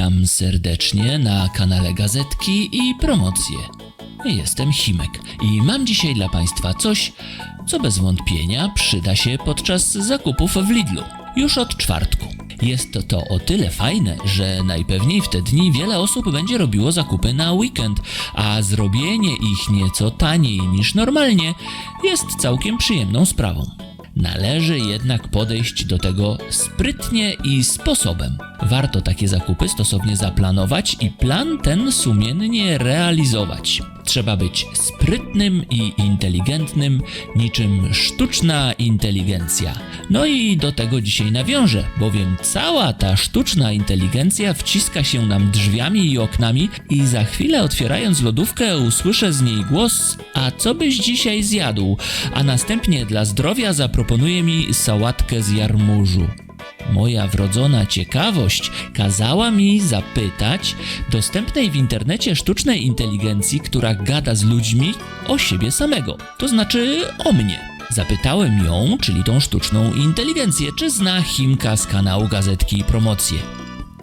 Witam serdecznie na kanale Gazetki i Promocje. Jestem Himek i mam dzisiaj dla Państwa coś, co bez wątpienia przyda się podczas zakupów w Lidlu już od czwartku. Jest to o tyle fajne, że najpewniej w te dni wiele osób będzie robiło zakupy na weekend, a zrobienie ich nieco taniej niż normalnie jest całkiem przyjemną sprawą. Należy jednak podejść do tego sprytnie i sposobem. Warto takie zakupy stosownie zaplanować i plan ten sumiennie realizować. Trzeba być sprytnym i inteligentnym, niczym sztuczna inteligencja. No i do tego dzisiaj nawiążę, bowiem cała ta sztuczna inteligencja wciska się nam drzwiami i oknami i za chwilę otwierając lodówkę usłyszę z niej głos a co byś dzisiaj zjadł? A następnie dla zdrowia zaproponuje mi sałatkę z jarmużu. Moja wrodzona ciekawość kazała mi zapytać dostępnej w internecie sztucznej inteligencji, która gada z ludźmi o siebie samego, to znaczy o mnie. Zapytałem ją, czyli tą sztuczną inteligencję, czy zna Chimka z kanału Gazetki i Promocje.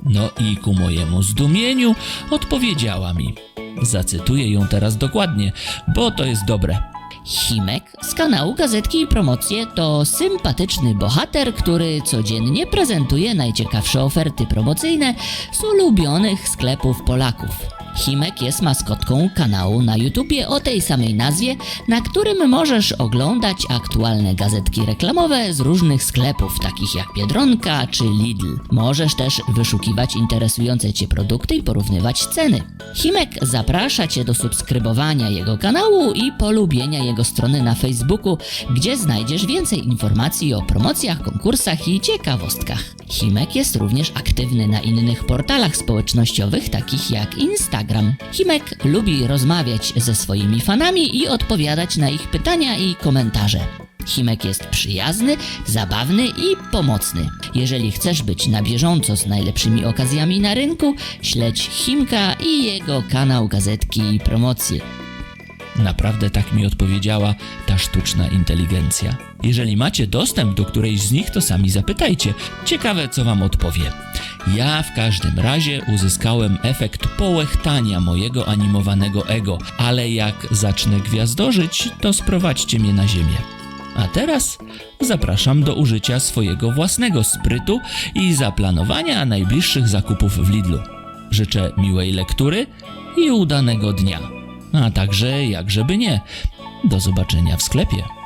No i ku mojemu zdumieniu odpowiedziała mi. Zacytuję ją teraz dokładnie, bo to jest dobre. Himek z kanału Gazetki i Promocje to sympatyczny bohater, który codziennie prezentuje najciekawsze oferty promocyjne z ulubionych sklepów Polaków. Himek jest maskotką kanału na YouTubie o tej samej nazwie, na którym możesz oglądać aktualne gazetki reklamowe z różnych sklepów, takich jak Biedronka czy Lidl. Możesz też wyszukiwać interesujące Cię produkty i porównywać ceny. Himek zaprasza Cię do subskrybowania jego kanału i polubienia jego strony na Facebooku, gdzie znajdziesz więcej informacji o promocjach, konkursach i ciekawostkach. Himek jest również aktywny na innych portalach społecznościowych, takich jak Instagram. Himek lubi rozmawiać ze swoimi fanami i odpowiadać na ich pytania i komentarze. Himek jest przyjazny, zabawny i pomocny. Jeżeli chcesz być na bieżąco z najlepszymi okazjami na rynku, śledź Himka i jego kanał Gazetki i Promocje. Naprawdę tak mi odpowiedziała ta sztuczna inteligencja. Jeżeli macie dostęp do którejś z nich, to sami zapytajcie. Ciekawe, co wam odpowie. Ja w każdym razie uzyskałem efekt połechtania mojego animowanego ego, ale jak zacznę gwiazdorzyć, to sprowadźcie mnie na ziemię. A teraz zapraszam do użycia swojego własnego sprytu i zaplanowania najbliższych zakupów w Lidlu. Życzę miłej lektury i udanego dnia. A także, jakżeby nie, do zobaczenia w sklepie.